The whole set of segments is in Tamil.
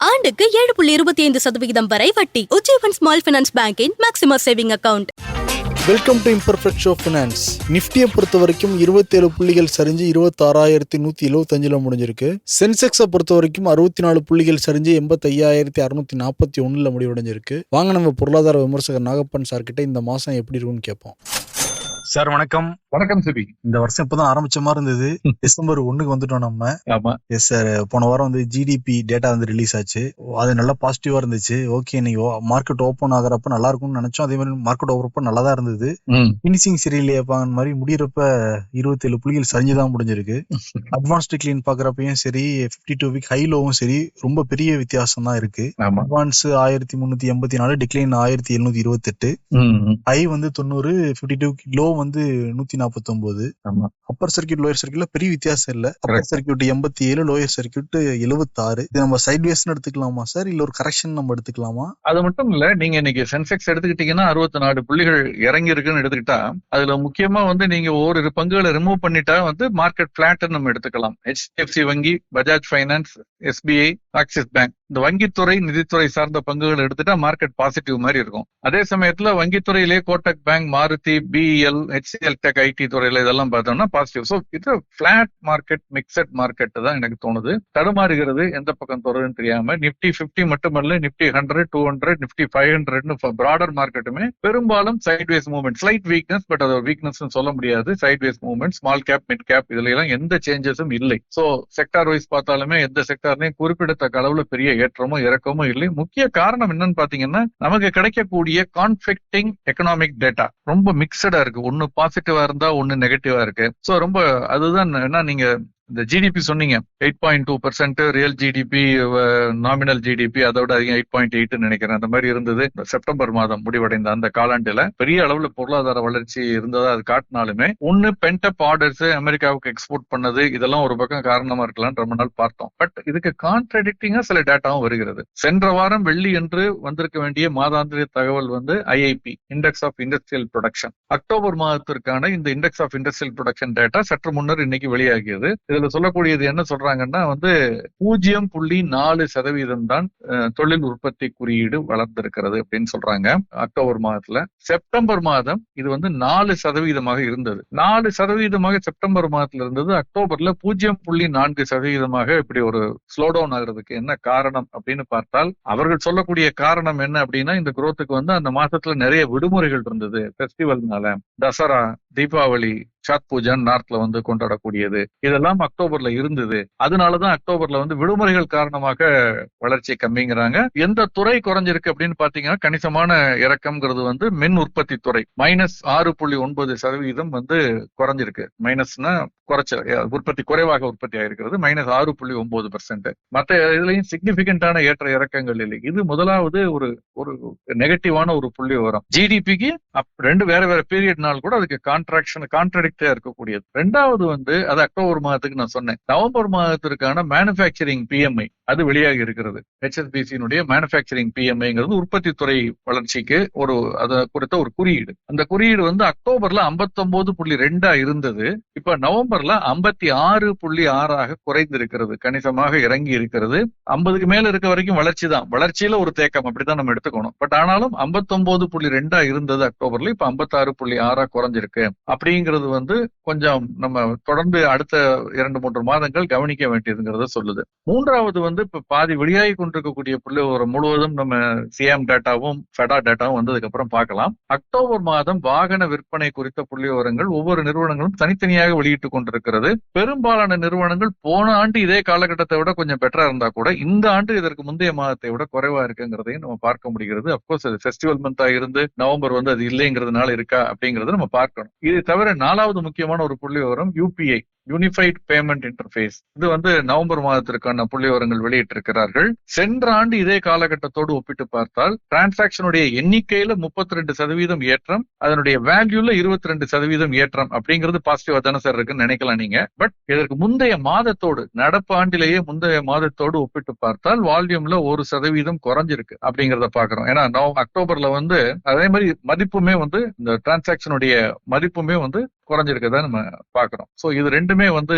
ஆண்டுக்கு ஏழு புள்ளி இருபத்தி ஐந்து சதவிகிதம் வரை வட்டி. Ujjivan small finance பேங்கின் maximum saving account. Welcome to imperfect show finance. நிஃப்டியை பொறுத்த வரைக்கும் இருபத்தேழு புள்ளிகள் சரிஞ்சு இருபத்தாறாயிரத்தி நூற்றி எழுபத்தஞ்சில் முடிஞ்சிருக்கு. சென்செக்ஸை பொறுத்த வரைக்கும் அறுபத்தி நாலு புள்ளிகள் சரிஞ்சு எண்பத்தையாயிரத்தி அறுநூத்தி நாற்பத்தி ஒன்றில் முடிவடைஞ்சிருக்கு. வாங்க நம்ம பொருளாதார விமர்சகர் நாகப்பன் சார்கிட்ட இந்த மாதம் எப்படி இருக்கும்னு கேட்போம். சார் வணக்கம். வணக்கம் சிபி. இந்த வருஷம் இப்பதான் ஆரம்பிச்ச மாதிரி இருந்தது. டிசம்பர் ஒண்ணுக்கு வந்துட்டோம் நம்ம. ஆமா. எஸ் சார் போன வாரம் வந்து ஜிடிபி டேட்டா வந்து ரிலீஸ் ஆச்சு. அது நல்லா பாசிட்டிவா இருந்துச்சு. ஓகே இன்னைக்கு மார்க்கெட் ஓப்பன் ஆகுறப்ப நல்லா இருக்கும்னு நினைச்சோம். அதே மாதிரி மார்க்கெட் ஓவரப்ப நல்லா தான் இருந்தது. ம். பினிஷிங் சரியில்லையாப்பாங்க மாதிரி முடியறப்ப இருபத்தேழு புள்ளிகள் சரிஞ்சுதான் முடிஞ்சிருக்கு. அட்வான்ஸ் டிக்ளின் பாக்குறப்பையும் சரி பிப்டி டூ வீக் ஹைலோவும் சரி ரொம்ப பெரிய வித்தியாசம் தான் இருக்கு அட்வான்ஸ் ஆயிரத்தி முன்னூத்தி எண்பத்தி நாலு டிக்ளைன் ஆயிரத்தி எழுநூத்தி இருபத்தி எட்டு. ஹை வந்து தொண்ணூறு பிப்டி டூ லோ வந்து நூத்தி நாற்பத்தி ஒன்பது அப்பர் சர்க்கியூட் லோயர் சர்க்கியூட்ல பெரிய வித்தியாசம் இல்ல. அப்பர். சர்க்கியூட் எண்பத்தி ஏழு லோயர் சர்க்கியூட் எழுபத்தாறு இது நம்ம சைட்வேஸ்னு எடுத்துக்கலாமா சார் இல்ல ஒரு கரெக்ஷன் நம்ம எடுத்துக்கலாமா? அது மட்டும் இல்ல நீங்க இன்னைக்கு சென்செக்ஸ் எடுத்துக்கிட்டீங்கன்னா அறுபத்தி நாலு புள்ளிகள் இறங்கி இருக்குன்னு எடுத்துக்கிட்டா அதுல முக்கியமா வந்து நீங்க ஓரிரு பங்குகளை ரிமூவ் பண்ணிட்டா வந்து மார்க்கெட் பிளாட் நம்ம எடுத்துக்கலாம். ஹெச்டிஎஃப்சி வங்கி Bajaj finance SBI Axis bank இந்த வங்கித்துறை நிதித்துறை சார்ந்த பங்குகள் எடுத்துட்டா மார்க்கெட் பாசிட்டிவ் மாதிரி இருக்கும். அதே சமயத்துல வங்கித்துறையிலே Kotak bank Maruti BEL HCL tech IT துறையில இதெல்லாம் பார்த்தோம்னா பாசிட்டிவ் ஸோ இது பிளாட் மார்க்கெட் மிக்சட் மார்க்கெட் தான் எனக்கு தோணுது. தடுமாறுகிறது எந்த பக்கம் தொடருன்னு தெரியாம நிப்டி 50 மட்டுமல்ல Nifty hundred two hundred Nifty five ஹண்ட்ரட்னு broader மார்க்கெட்டுமே பெரும்பாலும் sideways movement slight weakness but அது வீக்னஸ் சொல்ல முடியாது. Sideways movement small cap mid cap இதுல எல்லாம் எந்த சேஞ்சஸும் இல்லை. சோ செக்டார் வைஸ் பார்த்தாலுமே எந்த செக்டார்லயும் குறிப்பிடத்தக்க அளவுல பெரிய ஏற்றமோ இறக்கமோ இல்லை. முக்கிய காரணம் என்னன்னு பாத்தீங்கன்னா நமக்கு கிடைக்கக்கூடிய கான்ஃபிளிக்டிங் எக்கனாமிக் டேட்டா ரொம்ப மிக்சடா இருக்கு. ஒன்னு பாசிட்டிவா இருந்தா ஒன்னு நெகட்டிவா இருக்கு. சோ ரொம்ப அதுதான் என்ன நீங்க இந்த ஜிடிபி சொன்னீங்க eight point two percent real GDP nominal GDP அதோட அதிகம் எயிட் பாயிண்ட் எயிட் நினைக்கிறேன். அந்த மாதிரி இருந்தது. இந்த செப்டம்பர் மாதம் முடிவடைந்த அந்த காலாண்டுல பெரிய அளவுல பொருளாதார வளர்ச்சி இருந்ததா அது காட்டினாலுமே ஒன்னு பென்டப் ஆர்டர்ஸ் அமெரிக்காவுக்கு எக்ஸ்போர்ட் பண்ணது இதெல்லாம் ஒரு பக்கம் காரணமா இருக்கலாம் ரொம்ப நாள் பார்த்தோம். பட் இதுக்கு கான்ட்ரடிக்டிங்கா சில டேட்டாவும் வருகிறது. சென்ற வாரம் வெள்ளி என்று வந்திருக்க வேண்டிய மாதாந்திர தகவல் வந்து IIP index of industrial production October மாதத்திற்கான இந்த index of industrial production data சற்று முன்னர் இன்னைக்கு வெளியாகியது. இதுல சொல்லக்கூடியது என்ன சொல்றாங்கன்னா வந்து பூஜ்ஜியம் புள்ளி நாலு சதவீதம் தான் தொழில் உற்பத்தி குறியீடு வளர்ந்திருக்கிறது அப்படின்னு சொல்றாங்க அக்டோபர் மாதத்துல. செப்டம்பர் மாதம் இது வந்து நாலு சதவீதமாக இருந்தது. நாலு சதவீதமாக செப்டம்பர் மாதத்துல இருந்தது அக்டோபர்ல பூஜ்ஜியம் புள்ளி நான்கு சதவீதமாக இப்படி ஒரு ஸ்லோ டவுன் ஆகுறதுக்கு என்ன காரணம் அப்படின்னு பார்த்தால் அவர்கள் சொல்லக்கூடிய காரணம் என்ன அப்படின்னா இந்த குரோத்துக்கு வந்து அந்த மாசத்துல நிறைய விடுமுறைகள் இருந்தது ஃபெஸ்டிவல்னால தசரா தீபாவளி சாத் பூஜன் நார்த்ல வந்து கொண்டாடக்கூடியது. இதெல்லாம் அக்டோபர்ல இருந்தது. அதனாலதான் அக்டோபர்ல வந்து விடுமுறைகள் காரணமாக வளர்ச்சி கம்மிங்கிறாங்க. எந்த துறை குறைஞ்சிருக்கு அப்படின்னு பாத்தீங்கன்னா கணிசமான இறக்கம்ங்கிறது வந்து மின் உற்பத்தி துறை. மைனஸ் ஆறு புள்ளி ஒன்பது சதவீதம் வந்து குறைஞ்சிருக்கு. மைனஸ்னா குறைச்ச உற்பத்தி குறைவாக உற்பத்தி ஆயிருக்கிறது. மைனஸ் ஆறு புள்ளி ஒன்பது பெர்சென்ட் மற்ற இதுலயும் சிக்னிபிகண்டான ஏற்ற இறக்கங்கள் இல்லை. இது முதலாவது ஒரு ஒரு நெகட்டிவான ஒரு புள்ளி வரும். ஜிடிபிக்கு ரெண்டு வேற வேற பீரியட்னால கூட அதுக்கு கான்ட்ராக்ஷன் கான்ட்ரடிக்டா இருக்கக்கூடியது. ரெண்டாவது வந்து அது அக்டோபர் மாதத்துக்கு நான் சொன்னேன். நவம்பர் மாதத்திற்கான மேனுஃபேக்சரிங் பிஎம்ஐ அது வெளியாகி இருக்கிறது. ஹெச்எஸ்பிசியினுடைய மேனுஃபேக்சரிங் பிஎம்ஐங்கிறது உற்பத்தி துறை வளர்ச்சிக்கு ஒரு அது குறித்த ஒரு குறியீடு. அந்த குறியீடு வந்து அக்டோபர்ல 59.2 புள்ளி ரெண்டா இருந்தது. இப்ப நவம்பர்ல ஐம்பத்தி ஆறு புள்ளி ஆறாக குறைந்திருக்கிறது. கணிசமாக இறங்கி இருக்கிறது. ஐம்பதுக்கு மேல இருக்க வரைக்கும் வளர்ச்சி தான். வளர்ச்சியில ஒரு தேக்கம் அப்படிதான் நம்ம எடுத்துக்கணும். பட் ஆனாலும் 59.2 புள்ளி ரெண்டா இருந்தது அக்டோபர்ல. இப்ப 56.6 புள்ளி ஆறா குறைஞ்சிருக்கு. அப்படிங்கிறது வந்து கொஞ்சம் நம்ம தொடர்ந்து அடுத்த இரண்டு மூன்று மாதங்கள் கவனிக்க வேண்டியதுங்கிறத சொல்லுது. மூன்றாவது வந்து இப்ப பாதி வெளியாகி கொண்டிருக்கக்கூடிய புள்ளி ஒரு முழுவதும் நம்ம சிஎம் டேட்டாவும் ஃபெடா டேட்டாவும் வந்ததுக்கு அப்புறம் பார்க்கலாம். அக்டோபர் மாதம் வாகன விற்பனை குறித்த புள்ளி விவரங்கள் ஒவ்வொரு நிறுவனங்களும் தனித்தனியாக வெளியிட்டுக் கொண்டிருக்கிறது. பெரும்பாலான நிறுவனங்கள் போன ஆண்டு இதே காலகட்டத்தை விட கொஞ்சம் பெட்டரா இருந்தா கூட இந்த ஆண்டு இதற்கு முந்தைய மாதத்தை விட குறைவா இருக்குங்கிறதையும் நம்ம பார்க்க முடிகிறது. அப்கோர்ஸ் அது ஃபெஸ்டிவல் மந்தா இருந்து நவம்பர் வந்து அது இல்லைங்கிறதுனால இருக்கா அப்படிங்கறத நம்ம பார்க்கணும். இது தவிர நாலாவது முக்கியமான ஒரு புள்ளி விவரம் யூபிஐ யூனிஃபைட் பேமெண்ட் இன்டர்ஃபேஸ் இது வந்து நவம்பர் மாதத்திற்கான புள்ளிவரங்கள் வெளியிட்டிருக்கிறார்கள். சென்ற ஆண்டு இதே காலகட்டத்தோடு ஒப்பிட்டு பார்த்தால் டிரான்சாக்சனுடைய எண்ணிக்கையில முப்பத்தி ரெண்டு சதவீதம் ஏற்றம் அதனுடைய வேல்யூல இருபத்தி ரெண்டு சதவீதம் ஏற்றம் அப்படிங்கிறது பாசிட்டிவா தானே சார் இருக்குன்னு நினைக்கலாம் நீங்க. பட் இதற்கு முந்தைய மாதத்தோடு நடப்பு ஆண்டிலேயே முந்தைய மாதத்தோடு ஒப்பிட்டு பார்த்தால் வால்யூம்ல ஒரு சதவீதம் குறைஞ்சிருக்கு அப்படிங்கறத பாக்குறோம் ஏன்னா நவ- அக்டோபர்ல வந்து அதே மாதிரி மதிப்புமே வந்து இந்த டிரான்சாக்சனுடைய மதிப்புமே வந்து குறைஞ்சிருக்கதா நம்ம பாக்குறோம். சோ இது ரெண்டுமே வந்து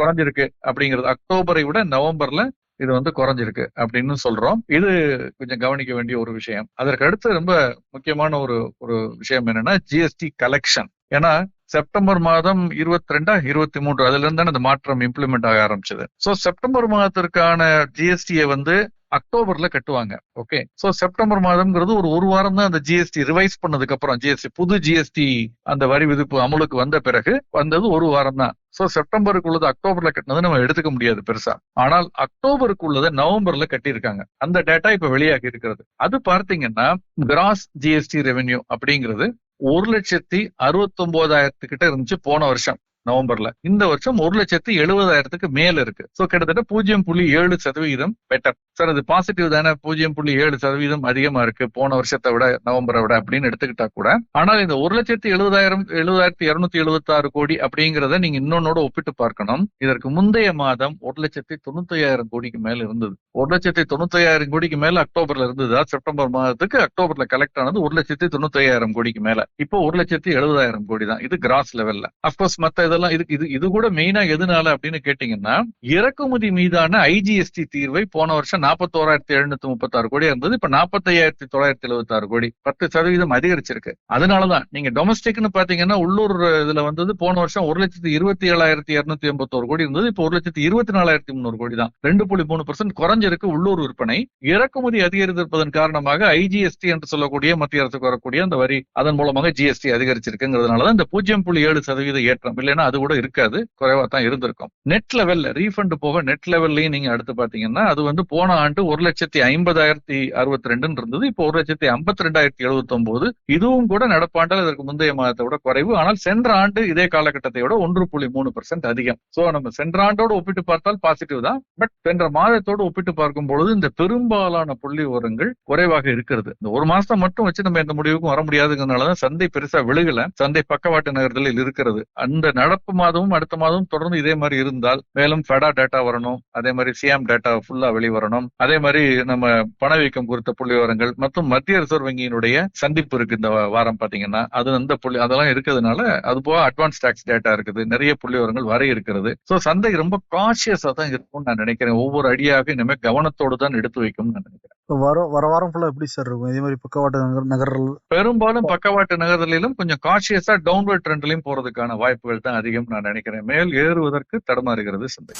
குறைஞ்சிருக்கு அப்படிங்கிறது அக்டோபரை விட நவம்பர்ல இது வந்து குறைஞ்சிருக்கு அப்படின்னு சொல்றோம். இது கொஞ்சம் கவனிக்க வேண்டிய ஒரு விஷயம். அதற்கு அடுத்து ரொம்ப முக்கியமான ஒரு ஒரு விஷயம் என்னன்னா ஜிஎஸ்டி கலெக்ஷன் ஏன்னா செப்டம்பர் மாதம் இருபத்தி ரெண்டா இருபத்தி மூன்று அதுல இருந்து தானே மாற்றம் இம்ப்ளிமெண்ட் ஆக ஆரம்பிச்சது. சோ செப்டம்பர் மாதத்திற்கான ஜிஎஸ்டியை வந்து அக்டோபர்ல கட்டுவாங்க. ஓகே சோ செப்டம்பர் மாதம்ங்கிறது ஒரு ஒரு வாரம் தான் அந்த ஜிஎஸ்டி ரிவைஸ் பண்ணதுக்கு அப்புறம் ஜிஎஸ்டி புது ஜிஎஸ்டி அந்த வரி விதிப்பு அமலுக்கு வந்த பிறகு வந்தது ஒரு வாரம் தான் சோ செப்டம்பருக்கு உள்ளது அக்டோபர்ல கட்டினது நம்ம எடுத்துக்க முடியாது பெருசா. ஆனால் அக்டோபருக்கு உள்ளதை நவம்பர்ல கட்டியிருக்காங்க. அந்த டேட்டா இப்ப வெளியாகி இருக்கிறது. அது பார்த்தீங்கன்னா கிராஸ் ஜிஎஸ்டி ரெவென்யூ அப்படிங்கிறது ஒரு லட்சத்தி அறுபத்தி ஒன்பதாயிரத்து கிட்ட இருந்துச்சு போன வருஷம். நவம்பர்ல. இந்த வருஷம் ஒரு லட்சத்தி எழுபதாயிரத்துக்கு மேல இருக்கு. சோ கிட்டத்தட்ட பூஜ்ஜியம் புள்ளி ஏழு சதவீதம் பெட்டர் சார் அது பாசிட்டிவ் தானே? பூஜ்ஜியம் புள்ளி ஏழு சதவீதம் அதிகமா இருக்கு. போன வருஷத்தை விட நவம்பரை விட அப்படின்னு எடுத்துக்கிட்டா கூட. ஆனால் இந்த ஒரு லட்சத்தி எழுபதாயிரம் எழுபதாயிரத்தி இருநூத்தி எழுபத்தி ஆறு கோடி அப்படிங்கிறத நீங்க இன்னொன்னோட ஒப்பிட்டு பார்க்கணும். இதற்கு முந்தைய மாதம் ஒரு லட்சத்தி தொண்ணூத்தி ஐயாயிரம் கோடிக்கு மேல இருந்தது. ஒரு லட்சத்தி தொண்ணூத்தி ஐயாயிரம் கோடிக்கு மேல அக்டோபர்ல இருந்ததா? செப்டம்பர் மாதத்துக்கு அக்டோபர்ல கலெக்ட் ஆனது ஒரு லட்சத்தி தொண்ணூத்தி ஐயாயிரம் கோடிக்கு மேல. இப்போ ஒரு லட்சத்தி எழுபதாயிரம் கோடி தான். இது கிராஸ் லெவல்ல அப்கோர்ஸ் மத்த இதெல்லாம் இது இது இது கூட மெயினா எதுனால அப்படின்னு கேட்டீங்கன்னா இறக்குமதி மீதான ஐஜிஎஸ்டி தீர்வை போன வருஷம் நாற்பத்தோராயிரத்தி எழுநூத்தி முப்பத்தாறு கோடி இருந்தது. இப்ப நாற்பத்தி ஐயாயிரத்தி தொள்ளாயிரத்தி எழுபத்தி ஆறு கோடி. பத்து சதவீதம் அதிகரிச்சிருக்கு. அதனாலதான் நீங்க டொமஸ்டிக்னு பாத்தீங்கன்னா உள்ளூர் இதுல வந்தது போன வருஷம் ஒரு லட்சத்தி இருபத்தி ஏழாயிரத்தி இருநூத்தி எண்பத்தோரு கோடி இருந்தது. இப்போ ஒரு லட்சத்தி இருபத்தி நாலாயிரத்தி முந்நூறு கோடி தான். ரெண்டு புள்ளி மூணு பர்சன்ட் குறைஞ்சிருக்கு உள்ளூர் விற்பனை. இறக்குமதி அதிகரித்திருப்பதன் காரணமாக ஐஜிஎஸ்டி என்று சொல்லக்கூடிய மத்திய அரசுக்கு வரக்கூடிய அந்த வரி அதன் மூலமாக ஜிஎஸ்டி அதிகரிச்சிருக்குங்கிறதுனாலதான் இந்த பூஜ்ஜியம் புள்ளி ஏழு சதவீத ஏற்றம். இல்லைன்னா அது கூட இருக்காது. குறைவா தான் இருந்திருக்கும் நெட் லெவல்ல ரீஃபண்ட் போக நெட் லெவல்லையும் நீங்க அடுத்து பாத்தீங்கன்னா அது வந்து போன ஆண்டு ஒரு லட்சத்தி ஐம்பதாயிரத்தி அறுபத்தி ரெண்டுன்னு இருந்தது. இப்போ ஒரு லட்சத்தி ஐம்பத்தி ரெண்டாயிரத்தி எழுபத்தி ஒன்பது இதுவும் கூட நடப்பாண்டில் இதற்கு முந்தைய மாதத்தை விட குறைவு. ஆனால் சென்ற ஆண்டு இதே காலகட்டத்தை விட ஒன்று புள்ளி மூணு பர்சன்ட் அதிகம். சோ நம்ம சென்ற ஆண்டோடு ஒப்பிட்டு பார்த்தால் பாசிட்டிவ் தான். பட் சென்ற மாதத்தோடு ஒப்பிட்டு பார்க்கும் பொழுது இந்த பெரும்பாலான புள்ளி விவரங்கள் குறைவாக இருக்கிறது. இந்த ஒரு மாசம் மட்டும் வச்சு நம்ம எந்த முடிவுக்கும் வர முடியாதுங்கிறதுனாலதான் சந்தை பெருசா விழுகல. சந்தை பக்கவாட்டு நகர்தலில் இருக்கிறது. அந்த நடப்பு மாதமும் அடுத்த மாதமும் தொடர்ந்து இதே மாதிரி இருந்தால் மேலும் ஃபெடா டேட்டா வரணும் அதே மாதிரி சிஎம் டேட்டா ஃபுல்லா வெளிவரணும் அதே மாதிரி நம்ம பணவீக்கம் குறித்த புள்ளி விவரங்கள் மற்றும் மத்திய ரிசர்வ் வங்கியினுடைய சந்திப்பு இருக்கு இந்த வாரம் பாத்தீங்கன்னா அது அந்த புள்ளி அதெல்லாம் இருக்கிறதுனால அது போக அட்வான்ஸ் டாக்ஸ் டேட்டா இருக்குது நிறைய புள்ளி விவரங்கள் வர இருக்கிறது. சோ சந்தை ரொம்ப காஷியஸா தான் இருக்கும்னு நான் நினைக்கிறேன். ஒவ்வொரு அடியாக இனிமே கவனத்தோடு தான் எடுத்து வைக்கும்னு நான் நினைக்கிறேன். வர வர வாரம் ஃபுல்லா எப்படி சார் இருக்கும்? இதே மாதிரி பக்கவாட்டு நகர் நகரல் பெரும்பாலும் பக்கவாட்டு நகர்தலிலும் கொஞ்சம் காஷியஸா டவுன்வர்ட் ட்ரெண்ட்லயும் போறதுக்கான வாய்ப்புகள் தான் அதிகம் நான் நினைக்கிறேன். மேல் ஏறுவதற்கு தடுமாறுகிறது சந்தை.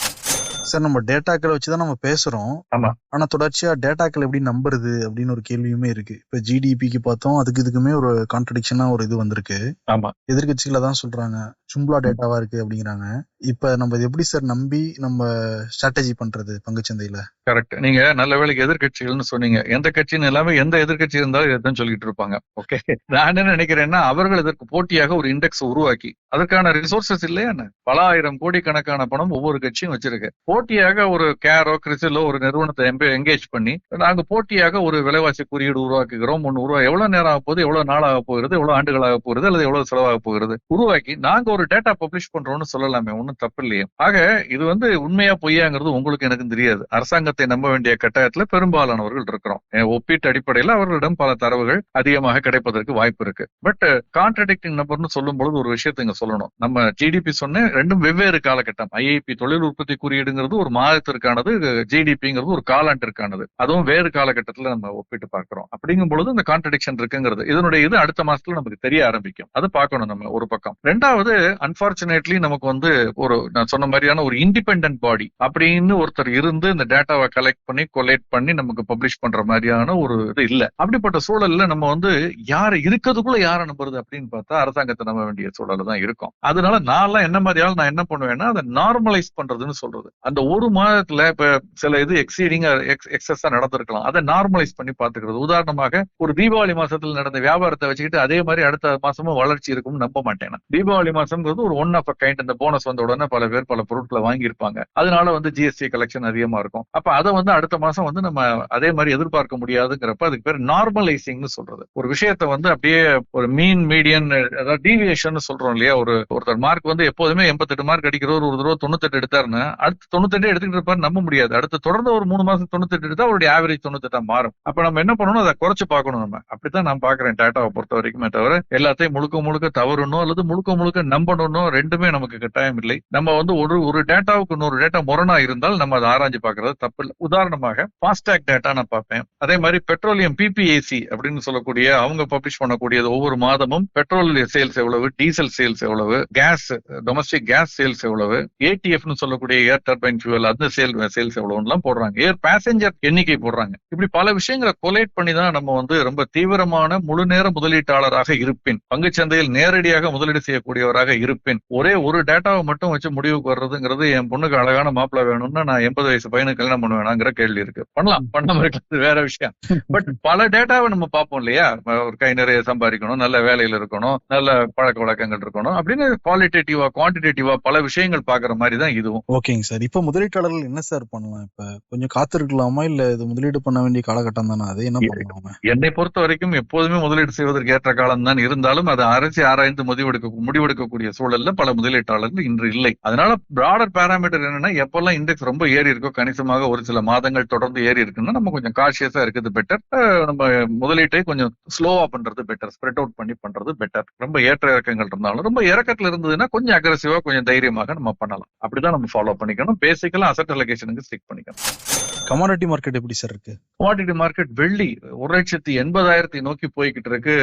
சார் நம்ம டேட்டாக்களை வச்சு தான் நம்ம பேசுறோம். ஆமா. ஆனா தொடர்ச்சியா டேட்டாக்கள் எப்படி நம்புறது அப்படின்னு ஒரு கேள்வியுமே இருக்கு. இப்ப ஜிடிபிக்கு பார்த்தோம் அதுக்கு இதுக்குமே ஒரு கான்ட்ரடிக்ஷனா ஒரு இது வந்திருக்கு. ஆமா. எதிர்கட்சிகளை தான் சொல்றாங்க. சும்லா டேட்டாவா இருக்கு அப்படிங்கிறாங்க. இப்ப நம்ம எப்படி சார் நம்பி நம்ம ஸ்ட்ராட்டஜி பண்றது பங்குச்சந்தையில? கரெக்ட் நீங்க நல்ல வேலைக்கு எதிர்க்கட்சிகள்னு சொன்னீங்க. எந்த கட்சின்னு எல்லாமே எந்த எதிர்க்கட்சி இருந்தாலும் இதான் சொல்லிட்டு இருப்பாங்க. ஓகே நான் என்ன நினைக்கிறேன்னா அவர்கள் இதற்கு போட்டியாக ஒரு இண்டெக்ஸ் உருவாக்கி அதற்கான ரிசோர்சஸ் இல்லையா என்ன? பல ஆயிரம் கோடி கணக்கான பணம் ஒவ்வொரு கட்சியும் வச்சிருக்கு. போட்டியாக ஒரு கேரோ கிரிசிலோ ஒரு நிறுவனத்தை எங்கேஜ் பண்ணி நாங்க போட்டியாக ஒரு விலைவாசி குறியீடு உருவாக்குகிறோம். ஒன்னு உருவா எவ்வளவு நேரம் ஆக போகுது? எவ்வளவு நாள் ஆக போகிறது? எவ்வளவு ஆண்டுகள் ஆக போகிறது? அல்லது எவ்வளவு செலவாக போகிறது? உருவாக்கி நாங்க ஒரு டேட்டா பப்ளிஷ் பண்றோம்னு சொல்லலாமே. ஒன்றும் தப்பு இல்லையே ஆக இது வந்து உண்மையா பொய்யாங்கிறது உங்களுக்கு எனக்கும் தெரியாது. அரசாங்கத்தை நம்ப வேண்டிய கட்டாயத்துல பெரும்பாலானவர்கள் இருக்கிறோம். ஒப்பீட்டு அடிப்படையில் அவர்களிடம் பல தரவுகள் அதிகமாக கிடைப்பதற்கு வாய்ப்பு இருக்கு. பட் கான்ட்ரடிக்டிங் நம்பர்னு சொல்லும் பொழுது ஒரு விஷயத்தை இங்க சொல்லணும். நம்ம ஜிடிபி சொன்னேன் ரெண்டும் வெவ்வேறு காலகட்டம். ஐஐபி தொழில் உற்பத்தி குறியீடுங்கிறது ஒரு மாதத்திற்கானது ஜிடிபிங்கிறது ஒரு காலாண்டிற்கானது. அதுவும் வேறு காலகட்டத்தில் நம்ம ஒப்பிட்டு பார்க்கிறோம். அப்படிங்கும் பொழுது இந்த கான்ட்ரடிக்ஷன் இருக்குங்கிறது இதனுடைய இது அடுத்த மாசத்துல நமக்கு தெரிய ஆரம்பிக்கும். அது பார்க்கணும் நம்ம ஒரு பக்கம். ரெண்டாவது அன்பார்ச்சுனேட்லி நமக்கு வந்து ஒரு நான் சொன்ன மாதிரியான ஒரு இண்டிபெண்ட் பாடி அப்படின்னு ஒருத்தர் இருந்து இந்த டேட்டாவை கலெக்ட் பண்ணி கொலேட் பண்ணி நமக்கு பப்ளிஷ் பண்ற மாதிரியான ஒரு இது இல்ல. அப்படிப்பட்ட சூழல்ல நம்ம வந்து யாரு இருக்கிறதுக்குள்ள யாரை நம்புறது அப்படின்னு பார்த்தா அரசாங்கத்தை நம்ப வேண்டிய சூழல் தான் இருக்கும். அதனால நான்லாம் என்ன மாதிரியால நான் என்ன பண்ணுவேன்னா அதை நார்மலைஸ் பண்றதுன்னு சொல்றது. அந்த ஒரு மாதத்துல இப்ப சில இது எக்ஸீடிங்கா எக்ஸஸா நடந்திருக்கலாம். அதை நார்மலைஸ் பண்ணி பாத்துக்கிறது உதாரணமாக ஒரு தீபாவளி மாசத்துல நடந்த வியாபாரத்தை வச்சுக்கிட்டு அதே மாதிரி அடுத்த மாசமும் வளர்ச்சி இருக்கும்னு நம்ப மாட்டேன் தீபாவளி மாசம்ங்கிறது ஒரு ஒன் ஆஃப் அ கைண்ட் இந்த போனஸ் வந்த உடனே பல பேர் பல பொருட்களை வாங்கியிருப்பாங்க. அதனால வந்து ஜிஎஸ்டி கலெக்ஷன் அதிகமா இருக்கும். அப்ப அதை வந்து அடுத்த மாசம் வந்து நம்ம அதே மாதிரி எதிர்பார்க்க முடியாதுங்கிறப்ப அதுக்கு பேர் நார்மலைசிங்னு சொல்றது. ஒரு விஷயத்த வந்து அப்படியே ஒரு மீன் மீடியன் அதாவது டீவியேஷன் சொல்றோம் இல்லையா? ஒரு ஒருத்தர் மார்க் வந்து எப்போதுமே எண்பத்தெட்டு மார்க் அடிக்கிறவர் ஒரு தடவை தொண்ணூத்தெட்டு எடுத்தாருன்னா அடுத்து தொண்ணூத்தெட்டு எடுத்துக்கிட்டு இருப்பாரு நம்ப முடியாது. அடுத்து தொடர்ந்து ஒரு மூணு மாசம் தொண்ணூத்தெட்டு எடுத்தா அவருடைய ஆவரேஜ் தொண்ணூத்தெட்டா மாறும். அப்ப நம்ம என்ன பண்ணணும்? அதை குறைச்சு பார்க்கணும் நம்ம. அப்படித்தான் நான் பாக்குறேன் டாட்டாவை பொறுத்த வரைக்குமே தவிர எல்லாத்தையும் முழுக்க முழுக்க தவறணும் அல்லது முழுக்க முழுக்க நம்பணும்னோ ரெண்டுமே நமக்கு கட்டாயம் இல்லை. இல்லை நம்ம வந்து ஒரு ஒரு டேட்டாவுக்கு இன்னொரு டேட்டா முரணா இருந்தால் நம்ம அதை ஆராய்ஞ்சு பாக்குறது தப்பு இல்லை. உதாரணமாக ஃபாஸ்டாக் டேட்டா நான் பார்ப்பேன். அதே மாதிரி பெட்ரோலியம் பிபிஏசி அப்படின்னு சொல்லக்கூடிய அவங்க பப்ளிஷ் பண்ணக்கூடியது ஒவ்வொரு மாதமும் பெட்ரோல் சேல்ஸ் எவ்வளவு டீசல் சேல்ஸ் எவ்வளவு கேஸ் டொமஸ்டிக் கேஸ் சேல்ஸ் எவ்வளவு ஏடிஎஃப் சொல்லக்கூடிய ஏர் டர்பைன் ஃபியூவல் அந்த சேல் சேல்ஸ் எவ்வளவுலாம் போடுறாங்க. ஏர் பேசஞ்சர் எண்ணிக்கை போடுறாங்க. இப்படி பல விஷயங்களை கொலேட் பண்ணி தான் நம்ம வந்து ரொம்ப தீவிரமான முழு நேர முதலீட்டாளராக இருப்பேன். பங்குச்சந்தையில் நேரடியாக முதலீடு செய்யக்கூடியவராக இருப்பேன். ஒரே ஒரு டேட்டாவை மட்டும் வச்சு முடிவுக்கு வர்றதுங்கிறது என் பொண்ணுக்கு அழகான மாப்பிள வேணும்னா நான் எண்பது வயசு பையனுக்கு கல்யாணம் பண்ணுவேனாங்கிற கேள்வி இருக்கு. பண்ணலாம். பண்ணாம இருக்கிறது வேற விஷயம். பட் பல டேட்டாவை நம்ம பார்ப்போம் இல்லையா? ஒரு கை நிறைய சம்பாதிக்கணும் நல்ல வேலையில இருக்கணும் நல்ல பழக்க வழக்கங்கள் இருக்கணும் அப்படின்னு குவாலிட்டேட்டிவா குவான்டிடேட்டிவா பல விஷயங்கள் பாக்குற மாதிரி தான் இதுவும். ஓகேங்க சார். இப்ப முதலீட்டாளர்கள் என்ன சார் பண்ணலாம்? இப்ப கொஞ்சம் காத்திருக்கலாமா? இல்ல இது முதலீடு பண்ண வேண்டிய காலகட்டம் தானே? அது என்ன பண்ணுவாங்க என்னை பொறுத்த வரைக்கும் எப்போதுமே முதலீடு செய்வதற்கு ஏற்ற காலம் தான். இருந்தாலும் அதை அரசு ஆராய்ந்து முடிவெடுக்க முடிவெடுக்கக்கூடிய சூழல்ல பல முதலீட்டாளர்கள் இன்று இல்லை. அதனால பிராடர் பேராமீட்டர் என்னன்னா எப்பெல்லாம் இண்டெக்ஸ் ரொம்ப ஏறி இருக்கோ கணிசமாக ஒரு சில மாதங்கள் தொடர்ந்து ஏறி இருக்குன்னா நம்ம கொஞ்சம் காஷியஸா இருக்குது பெட்டர் நம்ம முதலீட்டை கொஞ்சம் ஸ்லோவா பண்றது பெட்டர் ஸ்ப்ரெட் அவுட் பண்ணி பண்றது பெட்டர் ரொம்ப ஏற்ற இறக்கங்கள் இருந்தாலும் ரொம்ப இறக்கத்துல இருந்ததுன்னா கொஞ்சம் அக்ரஸிவா கொஞ்சம் தைரியமாக நம்ம பண்ணலாம். அப்படிதான் நம்ம ஃபாலோ பண்ணிக்கணும். பேசிக்கலாம் அசட் அலகேஷனுக்கு ஸ்டிக் பண்ணிக்கணும். கமாடிட்டி மார்க்கெட் எப்படி சார் இருக்கு? கமாடிட்டி மார்க்கெட் வெள்ளி ஒரு லட்சத்தி எண்பதாயிரத்தை நோக்கி போய்கிட்டு இருக்கு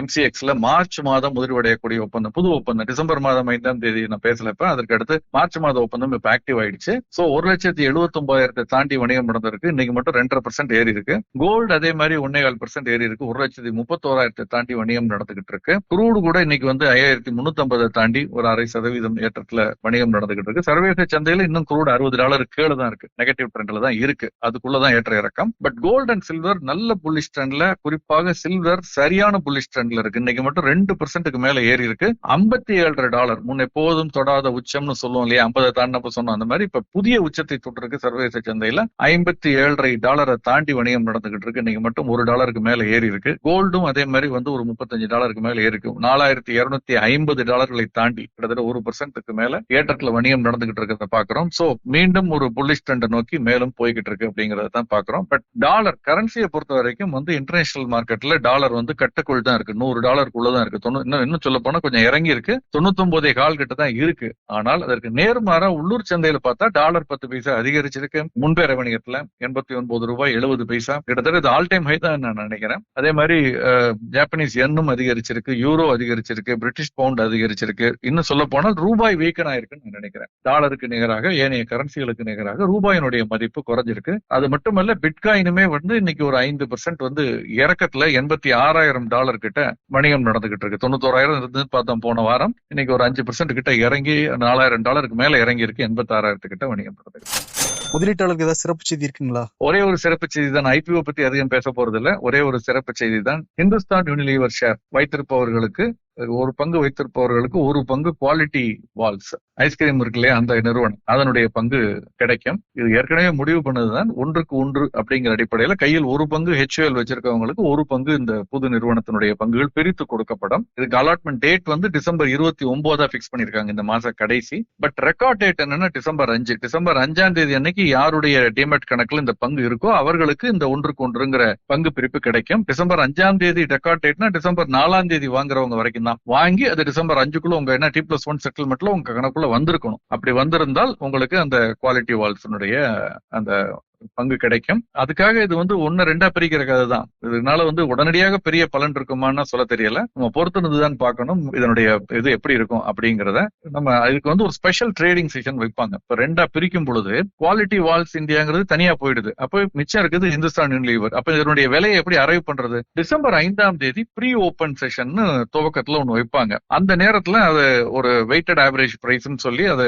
எம்சிஎக்ஸ்ல மார்ச் மாதம் முதிர்வடையக்கூடிய ஒப்பந்தம் புது ஒப்பந்தம். டிசம்பர் மாதம் ஐந்தாம் தேதி நான் பேசலப்ப அதற்கு அடுத்து மார்ச் மாத ஒப்பந்தம் இப்ப ஆக்டிவ் ஆயிடுச்சு. சோ ஒரு லட்சத்தி எழுபத்தி ஒன்பதாயிரத்தை தாண்டி வணிகம் நடந்திருக்கு. இன்னைக்கு மட்டும் ரெண்டரை பர்சன்ட் ஏறி இருக்கு. கோல்டு அதே மாதிரி ஒன்னே கால் பர்சன்ட் ஏறி இருக்கு. ஒரு லட்சத்தி முப்பத்தோராயிரத்தை தாண்டி வணிகம் நடந்துகிட்டு இருக்கு. குரூடு கூட இன்னைக்கு வந்து ஐயாயிரத்தி முன்னூத்தி ஐம்பதை தாண்டி ஒரு அரை சதவீதம் ஏற்றத்துல வணிகம் நடந்துகிட்டு இருக்கு. சர்வதேச சந்தையில இன்னும் குரூடு அறுபது டாலர் கீழே தான் இருக்கு. நெகட்டிவ் ட்ரெண்ட்ல தான் இருக்கு. அதுக்குள்ளதான் ஏற்ற இறக்கம். பட் கோல்டு அண்ட் சில்வர் நல்ல புள்ளி ட்ரெண்ட்ல குறிப்பாக சில்வர் சரியான புள்ளி ட்ரெண்ட்ல இருக்கு. இன்னைக்கு மட்டும் ரெண்டு பர்சன்ட்டுக்கு மேல ஏறி இருக்கு. ஐம்பத்தி ஏழரை டாலர் முன் எப்போதும் தொடாத உச்சம்னு சொல்லுவோம் இல்லையா? ஐம்பதை தாண்டப்ப சொன்னோம். அந்த மாதிரி இப்ப புதிய உச்சத்தை தொட்டிருக்கு சர்வதேச சந்தையில. ஐம்பத்தி ஏழரை டாலரை தாண்டி வணிகம் நடந்துகிட்டு இருக்கு. இன்னைக்கு மட்டும் ஒரு டாலருக்கு மேல ஏறி இருக்கு. கோல்டும் அதே மாதிரி வந்து ஒரு முப்பத்தஞ்சு டாலருக்கு மேல ஏறி இருக்கு. நாலாயிரத்தி இருநூத்தி ஐம்பது டாலர்களை தாண்டி கிட்டத்தட்ட ஒரு பர்சன்ட்டுக்கு மேல ஏற்றத்துல வணிகம் நடந்துகிட்டு இருக்கிறத பாக்குறோம். சோ மீண்டும் ஒரு புல்லிஷ் ட்ரெண்டை நோக்கி மேலும் போய்கிட்டு இருக்கு அப்படிங்கறத தான் பாக்குறோம். பட் டாலர் கரன்சியை பொறுத்த வரைக்கும் வந்து இன்டர்நேஷனல் மார்க்கெட்ல டாலர் வந்து கட்டுக்குள் தான் இருக்கு. நூறு டாலருக்குள்ளதான் இருக்கு. தொண்ணூ இன்னும் இன்னும் சொல்ல போனா கொஞ்சம் இறங்கி இருக்கு. தொண்ணூத்தி கால் கிட்ட தான் இருக்கு. ஆனால் அதற்கு நேர்மாறா உள்ளூர் சந்தையில பார்த்தா டாலர் பத்து பைசா அதிகரிச்சிருக்கு. முன்பே வணிகத்துல எண்பத்தி ஒன்பது ரூபாய் எழுபது பைசா. கிட்டத்தட்ட இது ஆல் டைம் ஹை தான் நான் நினைக்கிறேன். அதே மாதிரி ஜாப்பனீஸ் எண்ணும் அதிகரிச்சிருக்கு. யூரோ அதிகரிச்சிருக்கு. பிரிட்டிஷ் பவுண்ட் அதிகரிச்சிருக்கு. இன்னும் சொல்ல போனால் ரூபாய் வீக்கன் ஆயிருக்குன்னு நான் நினைக்கிறேன். டாலருக்கு நிகராக ஏனைய கரன்சிகளுக்கு நிகராக ரூபாயினுடைய மதிப்பு குறைஞ்சிருக்கு. அது மட்டுமல்ல பிட்காயினுமே வந்து இன்னைக்கு ஒரு ஐந்து பர்சன்ட் வந்து இறக்கத்துல எண்பத்தி ஆறாயிரம் டாலர் கிட்ட வணிகம் நடந்துகிட்டு இருக்கு. தொண்ணூத்தோராயிரம் இருந்து பார்த்தோம் போன வாரம். இன்னைக்கு ஒரு அஞ்சு பர்சன்ட் கிட்ட இறங்கி நாலாயிரம் டாலருக்கு மேல இறங்கி இருக்கு எண்பத்தி ஆறாயிரத்து கிட்ட வணிகம் நடந்துருக்கு முதலீட்டாளருக்கு ஏதாவது சிறப்பு செய்தி இருக்குங்களா? ஒரே ஒரு சிறப்பு செய்தி தான். ஐபிஓ பத்தி அதிகம் பேச போறது இல்ல ஒரே ஒரு சிறப்பு செய்தி தான். இந்துஸ்தான் யூனிலீவர் ஷேர் வைத்திருப்பவர்களுக்கு ஒரு பங்கு வைத்திருப்பவர்களுக்கு ஒரு பங்கு குவாலிட்டி வால்ஸ் ஐஸ்கிரீம் இருக்கு இல்லையா அந்த நிறுவனம். அதனுடைய பங்கு கிடைக்கும். இது ஏற்கனவே முடிவு பண்ணதுதான் ஒன்றுக்கு ஒன்று அப்படிங்கிற அடிப்படையில கையில் ஒரு பங்கு ஹெச்ஓஎல் வச்சிருக்கவங்களுக்கு ஒரு பங்கு இந்த புது நிறுவனத்தினுடைய பங்குகள் பிரித்து கொடுக்கப்படும். இதுக்கு அலாட்மெண்ட் டேட் வந்து டிசம்பர் இருபத்தி ஒன்பதா பிக்ஸ் பண்ணிருக்காங்க இந்த மாச கடைசி. பட் ரெக்கார்ட் டேட் என்னன்னா டிசம்பர் அஞ்சு. டிசம்பர் அஞ்சாம் தேதி அன்னைக்கு யாருடைய டிமெட் கணக்குல இந்த பங்கு இருக்கோ அவர்களுக்கு இந்த ஒன்றுக்கு ஒன்றுங்கிற பங்கு பிரிப்பு கிடைக்கும். டிசம்பர் அஞ்சாம் தேதி ரெக்கார்ட் டேட்னா டிசம்பர் நாலாம் தேதி வாங்குறவங்க வரைக்கும் தான் வாங்கி அது டிசம்பர் அஞ்சுக்குள்ள உங்க என்ன டி பிளஸ் ஒன் செட்டில்மெண்ட்ல உங்க கணக்குள்ள வந்திருக்கணும். அப்படி வந்திருந்தால் உங்களுக்கு அந்த குவாலிட்டி வால்ஸினுடைய அந்த பங்கு கிடைக்கும். அதுக்காக இது வந்து ஒன்னு ரெண்டா பிரிக்கிற கதை தான். இதனால வந்து உடனடியாக பெரிய பலன் இருக்குமான்னு சொல்ல தெரியல. நம்ம பொறுத்துனதுதான் பார்க்கணும். இதனுடைய இது எப்படி இருக்கும் அப்படிங்கறத நம்ம இதுக்கு வந்து ஒரு ஸ்பெஷல் ட்ரேடிங் செஷன் வைப்பாங்க. இப்ப ரெண்டா பிரிக்கும் பொழுது குவாலிட்டி வால்ஸ் இந்தியாங்கிறது தனியா போயிடுது. அப்போ மிச்சம் இருக்குது இந்துஸ்தான் யூனிலீவர் அப்ப இதனுடைய விலையை எப்படி அரைவ் பண்றது? டிசம்பர் ஐந்தாம் தேதி ப்ரீ ஓபன் செஷன் துவக்கத்துல ஒண்ணு வைப்பாங்க. அந்த நேரத்துல அது ஒரு வெயிட்டட் ஆவரேஜ் பிரைஸ் சொல்லி அது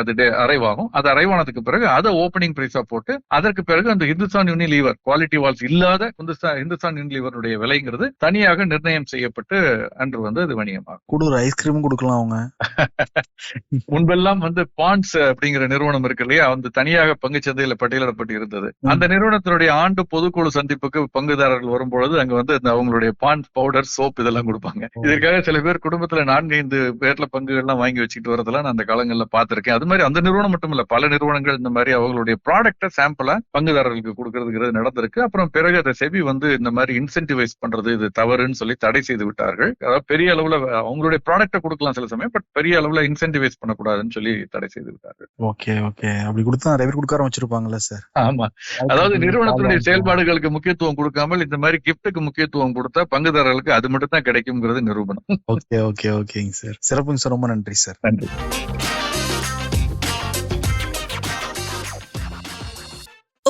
அது அரைவாகும் அது அரைவானதுக்கு பிறகு அதை ஓப்பனிங் பிரைஸா போட்டு அதை அதற்கு பிறகு அந்த இந்துஸ்தான் யூனிலீவர் குவாலிட்டி வால்ஸ் இல்லாத இந்துஸ்தான் இந்துஸ்தான் யூனிலீவருடைய விலைங்கிறது தனியாக நிர்ணயம் செய்யப்பட்டு அன்று வந்து அது வணிகமாகும். கூட ஒரு ஐஸ்கிரீமும் கொடுக்கலாம் அவங்க. முன்பெல்லாம் வந்து பாண்ட்ஸ் அப்படிங்கிற நிறுவனம் இருக்கு இல்லையா? வந்து தனியாக பங்கு சந்தையில பட்டியலிடப்பட்டு இருந்தது. அந்த நிறுவனத்தினுடைய ஆண்டு பொதுக்குழு சந்திப்புக்கு பங்குதாரர்கள் வரும்பொழுது அங்க வந்து அவங்களுடைய பாண்ட் பவுடர் சோப் இதெல்லாம் கொடுப்பாங்க. இதற்காக சில பேர் குடும்பத்துல நான்கு ஐந்து பேர்ல பங்குகள்லாம் வாங்கி வச்சுக்கிட்டு வரதெல்லாம் நான் அந்த காலங்கள்ல பார்த்திருக்கேன். அது மாதிரி அந்த நிறுவனம் மட்டும் இல்ல பல நிறுவனங்கள் இந்த மாதிரி அவங்களுடைய ப்ராடக்ட சாம்பிளா பங்குதாரர்களுக்கு கொடுக்கறதுங்கிறது நடந்திருக்கு. அப்புறம் பிறகு அதை செபி வந்து இந்த மாதிரி இன்சென்டிவைஸ் பண்றது இது தவறுன்னு சொல்லி தடை செய்து விட்டார்கள். அதாவது பெரிய அளவுல அவங்களுடைய ப்ராடக்ட்டை கொடுக்கலாம் சில சமயம் பட் பெரிய அளவுல இன்சென்டிவைஸ் பண்ணக்கூடாதுன்னு சொல்லி தடை செய்து விட்டார்கள். Okay okay. அப்படி கொடுத்தா நிறைய பேர் கொடுக்க ஆரம்பிச்சிருப்பாங்கல்ல சார்? ஆமா. அதாவது நிறுவனத்தினுடைய செயல்பாடுகளுக்கு முக்கியத்துவம் கொடுக்காமல் இந்த மாதிரி கிஃப்ட்டுக்கு முக்கியத்துவம் கொடுத்தா பங்குதாரர்களுக்கு அது மட்டும் தான் கிடைக்குங்கிறது நிரூபணம். ஓகே ஓகே ஓகேங்க சார். சிறப்புங்க சார். ரொம்ப நன்றி சார். நன்றி.